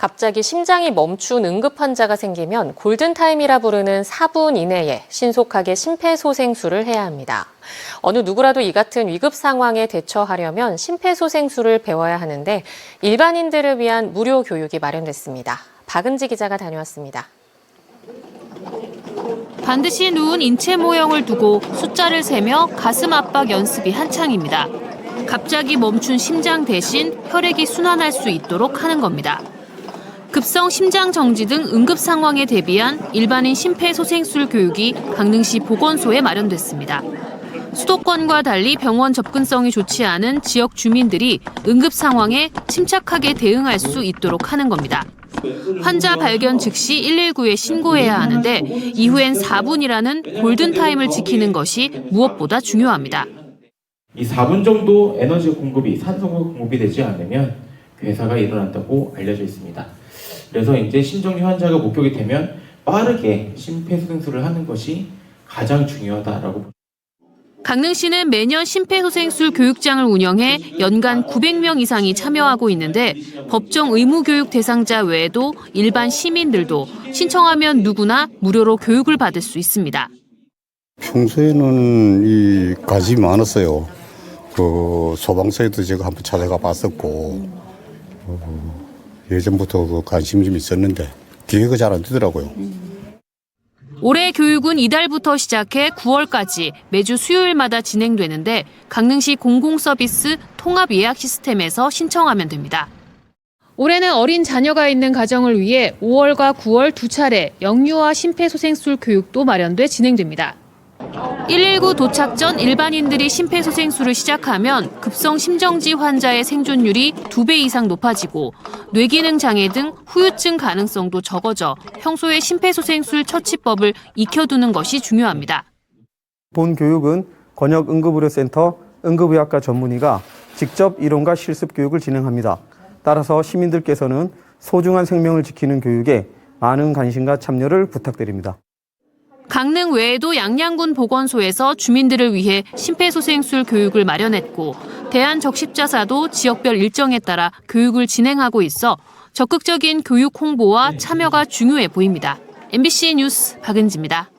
갑자기 심장이 멈춘 응급 환자가 생기면 골든타임이라 부르는 4분 이내에 신속하게 심폐소생술을 해야 합니다. 어느 누구라도 이 같은 위급 상황에 대처하려면 심폐소생술을 배워야 하는데 일반인들을 위한 무료 교육이 마련됐습니다. 박은지 기자가 다녀왔습니다. 반드시 누운 인체 모형을 두고 숫자를 세며 가슴 압박 연습이 한창입니다. 갑자기 멈춘 심장 대신 혈액이 순환할 수 있도록 하는 겁니다. 급성 심장 정지 등 응급 상황에 대비한 일반인 심폐소생술 교육이 강릉시 보건소에 마련됐습니다. 수도권과 달리 병원 접근성이 좋지 않은 지역 주민들이 응급 상황에 침착하게 대응할 수 있도록 하는 겁니다. 환자 발견 즉시 119에 신고해야 하는데 이후엔 4분이라는 골든타임을 지키는 것이 무엇보다 중요합니다. 이 4분 정도 에너지 공급이 산소가 공급이 되지 않으면 괴사가 일어난다고 알려져 있습니다. 그래서 이제 심정지 환자가 목격이 되면 빠르게 심폐소생술을 하는 것이 가장 중요하다라고 강릉시는 매년 심폐소생술 교육장을 운영해 연간 900명 이상이 참여하고 있는데 법정 의무 교육 대상자 외에도 일반 시민들도 신청하면 누구나 무료로 교육을 받을 수 있습니다. 평소에는 이 관심이 많았어요. 그 소방서에도 제가 한번 찾아가 봤었고 어, 예전부터 그 관심이 좀 있었는데 기회가 잘 안 되더라고요. 올해 교육은 이달부터 시작해 9월까지 매주 수요일마다 진행되는데 강릉시 공공서비스 통합 예약 시스템에서 신청하면 됩니다. 올해는 어린 자녀가 있는 가정을 위해 5월과 9월 두 차례 영유아 심폐소생술 교육도 마련돼 진행됩니다. 119 도착 전 일반인들이 심폐소생술을 시작하면 급성 심정지 환자의 생존율이 2배 이상 높아지고 뇌기능 장애 등 후유증 가능성도 적어져 평소에 심폐소생술 처치법을 익혀두는 것이 중요합니다. 본 교육은 권역 응급의료센터 응급의학과 전문의가 직접 이론과 실습 교육을 진행합니다. 따라서 시민들께서는 소중한 생명을 지키는 교육에 많은 관심과 참여를 부탁드립니다. 강릉 외에도 양양군 보건소에서 주민들을 위해 심폐소생술 교육을 마련했고 대한적십자사도 지역별 일정에 따라 교육을 진행하고 있어 적극적인 교육 홍보와 참여가 중요해 보입니다. MBC 뉴스 박은지입니다.